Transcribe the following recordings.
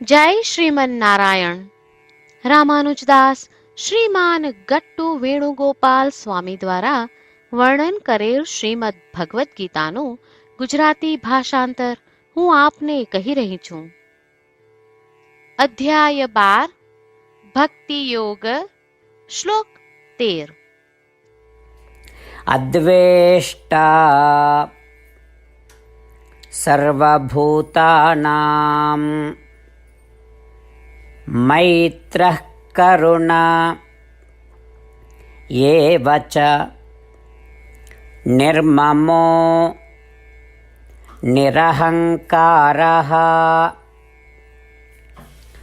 જય શ્રીમન નારાયણ. રામાનુજદાસ શ્રીમાન ગટ્ટુ વેણુગોપાલ સ્વામી દ્વારા વર્ણન કરેલ શ્રીમદ ભગવદ્ ગીતાનું ગુજરાતી ભાષાંતર હું આપને કહી રહી છું. અધ્યાય બાર ભક્તિ યોગ શ્લોક તેર. અદ્વેષ્ટા સર્વભૂતાનામ मैत्रः करुणा। एव च निर्ममो। निरहङ्कारः।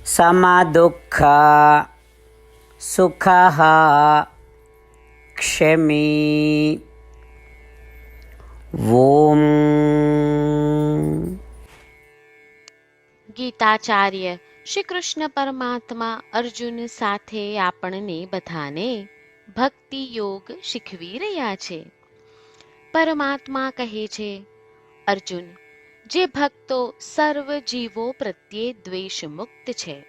समदुःख सुखः क्षमी। ॐ। गीताचार्य શ્રી કૃષ્ણ પરમાત્મા અર્જુન સાથે આપણને બધાને ભક્તિ યોગ શીખવી રહ્યા છે. પરમાત્મા કહે છે, અર્જુન, જે ભક્તો સર્વ જીવો પ્રત્યે દ્વેષ મુક્ત છે.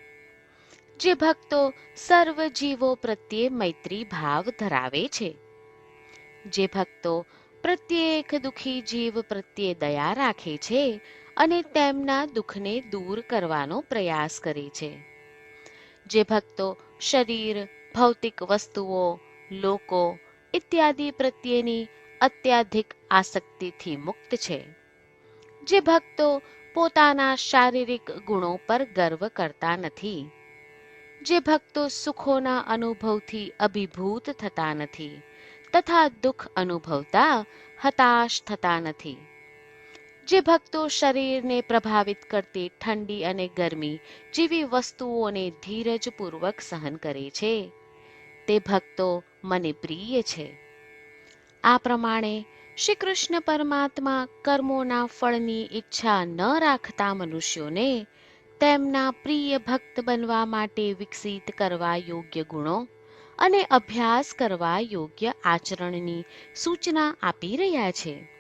જે ભક્તો સર્વ જીવો પ્રત્યે મૈત્રી ભાવ ધરાવે છે. જે ભક્તો પ્રત્યેક દુઃખી જીવ પ્રત્યે દયા રાખે છે અને તેમના દુઃખને દૂર કરવાનો પ્રયાસ કરે છે. જે ભક્તો શરીર, ભૌતિક વસ્તુઓ, લોકો ઇત્યાદિ પ્રત્યેની અત્યાધિક આસક્તિથી મુક્ત છે. જે ભક્તો પોતાના શારીરિક ગુણો પર ગર્વ કરતા નથી. જે ભક્તો સુખોના અનુભવથી અભિભૂત થતા નથી તથા દુઃખ અનુભવતા હતાશ થતા નથી. જે ભક્તો શરીરને પ્રભાવિત કરતી ઠંડી અને ગરમી જેવી વસ્તુઓને ધીરજપૂર્વક સહન કરે છે. તે ભક્તો મને પ્રિય છે. આ પ્રમાણે શ્રી કૃષ્ણ પરમાત્મા કર્મોના ફળની ઈચ્છા ન રાખતા મનુષ્યોને તેમના પ્રિય ભક્ત બનવા માટે વિકસિત કરવા યોગ્ય ગુણો અને અભ્યાસ કરવા યોગ્ય આચરણની સૂચના આપી રહ્યા છે.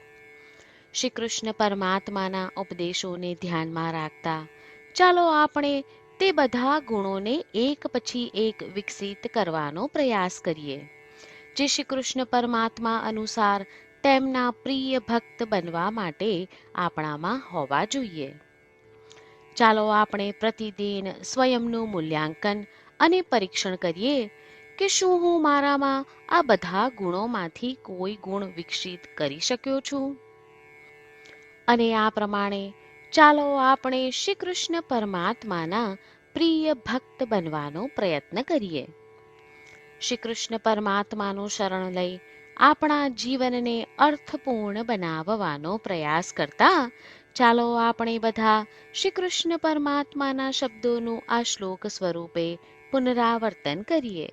શ્રી કૃષ્ણ પરમાત્માના ઉપદેશોને ધ્યાનમાં રાખતા, ચાલો આપણે તે બધા ગુણોને એક પછી એક વિકસિત કરવાનો પ્રયાસ કરીએ. જે શ્રી કૃષ્ણ પરમાત્મા અનુસાર તેમના પ્રિય ભક્ત બનવા માટે આપણામાં હોવા જોઈએ. ચાલો આપણે પ્રતિદિન સ્વયંનું મૂલ્યાંકન અને પરીક્ષણ કરીએ કે શું હું મારામાં આ બધા ગુણોમાંથી કોઈ ગુણ વિકસિત કરી શક્યો છું? અને આ પ્રમાણે ચાલો આપણે શ્રી કૃષ્ણ પરમાત્માના પ્રિય ભક્ત બનવાનો પ્રયત્ન કરીએ. શ્રી કૃષ્ણ પરમાત્માનું શરણ લઈ આપણા જીવનને અર્થપૂર્ણ બનાવવાનો પ્રયાસ કરતા ચાલો આપણે બધા શ્રી કૃષ્ણ પરમાત્માના શબ્દોનું આ શ્લોક સ્વરૂપે પુનરાવર્તન કરીએ.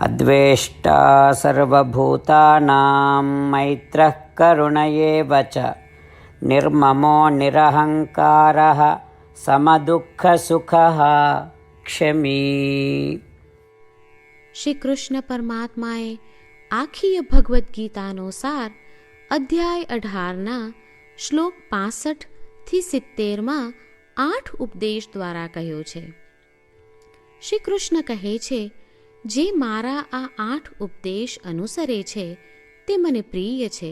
અદ્વેષ્ટા સર્વભૂતાનામ મૈત્ર करुण एव च निर्ममो निरहङ्कारः समदुःखसुखः क्षमी શ્રી કૃષ્ણ પરમાત્માએ આખી ભગવદ્ ગીતાનો સાર અધ્યાય અઢારના શ્લોક પાસઠ થી સિત્તેરમાં આઠ ઉપદેશ દ્વારા કહ્યો છે શ્રી કૃષ્ણ કહે છે જે મારા આ આઠ ઉપદેશ અનુસરે છે તે મને પ્રિય છે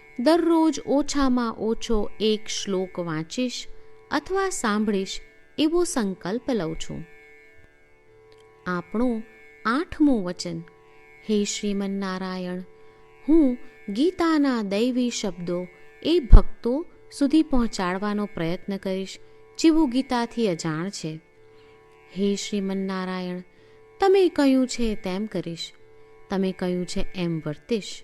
દરરોજ ઓછામાં ઓછો એક શ્લોક વાંચીશ અથવા સાંભળીશ એવો સંકલ્પ લઉં છું. આપણું આઠમું વચન, હે શ્રીમન્નારાયણ, હું ગીતાના દૈવી શબ્દો એ ભક્તો સુધી પહોંચાડવાનો પ્રયત્ન કરીશ જેવું ગીતાથી અજાણ છે. હે શ્રીમન્નારાયણ, તમે કહ્યું છે તેમ કરીશ. તમે કહ્યું છે એમ વર્તીશ.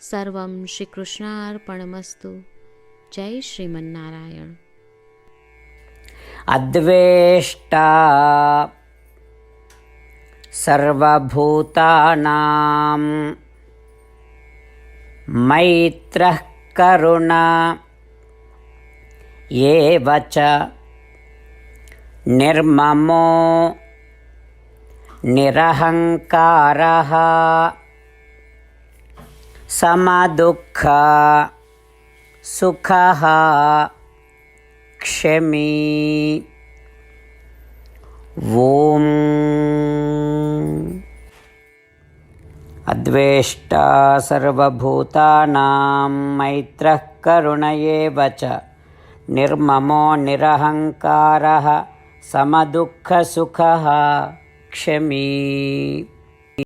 सर्वं श्रीकृष्णार्पणमस्तु। जय श्रीमन्नारायण। अद्वेष्टा सर्वभूतानां मैत्रः करुणा एव च निर्ममो निरहङ्कारः। समदुःख सुखः क्षमी ॐ अद्वेष्टा सर्वभूतानां मैत्रः करुण एव च निर्ममो निरहङ्कारः समदुःखसुखः क्षमी